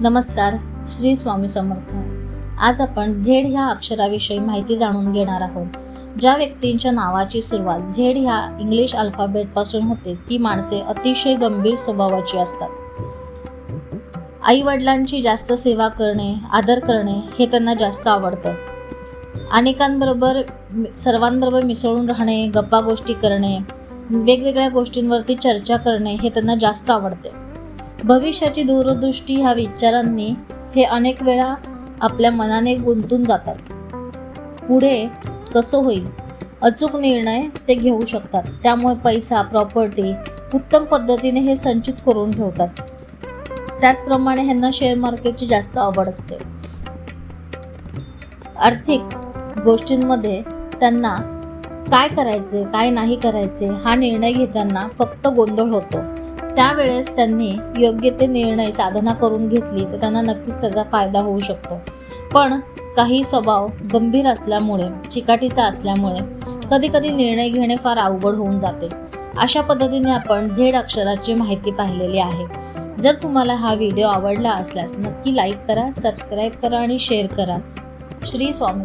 नमस्कार श्री स्वामी समर्थ. आज आपण झेड ह्या अक्षराविषयी माहिती जाणून घेणार आहोत. ज्या व्यक्तींच्या नावाची सुरुवात झेड ह्या इंग्लिश अल्फाबेटपासून होते ती माणसे अतिशय गंभीर स्वभावाची असतात. आई वडिलांची जास्त सेवा करणे आदर करणे हे त्यांना जास्त आवडतं. अनेकांबरोबर सर्वांबरोबर मिसळून राहणे गप्पा गोष्टी करणे वेगवेगळ्या गोष्टींवरती चर्चा करणे हे त्यांना जास्त आवडते. भविष्याची दूरदृष्टी ह्या विचारांनी हे अनेक वेळा आपल्या मनाने गुंतून जातात. पुढे कसं होईल? अचूक निर्णय ते घेऊ शकतात. त्यामुळे पैसा प्रॉपर्टी उत्तम पद्धतीने हे संचित करून ठेवतात. त्याचप्रमाणे ह्यांना शेअर मार्केटची जास्त आवड असते. आर्थिक गोष्टींमध्ये त्यांना काय करायचे काय नाही करायचे हा निर्णय घेताना फक्त गोंधळ होतो. त्यावेळेस त्यांनी योग्य ते निर्णय साधना करून घेतली तर त्यांना नक्कीच त्याचा फायदा होऊ शकतो. पण काही स्वभाव गंभीर असल्यामुळे चिकाटीचा असल्यामुळे कधी कधी निर्णय घेणे फार अवघड होऊन जाते. अशा पद्धतीने आपण झेड अक्षराची माहिती पाहिलेली आहे. जर तुम्हाला हा व्हिडिओ आवडला असल्यास नक्की लाईक करा सबस्क्राईब करा आणि शेअर करा. श्री स्वामी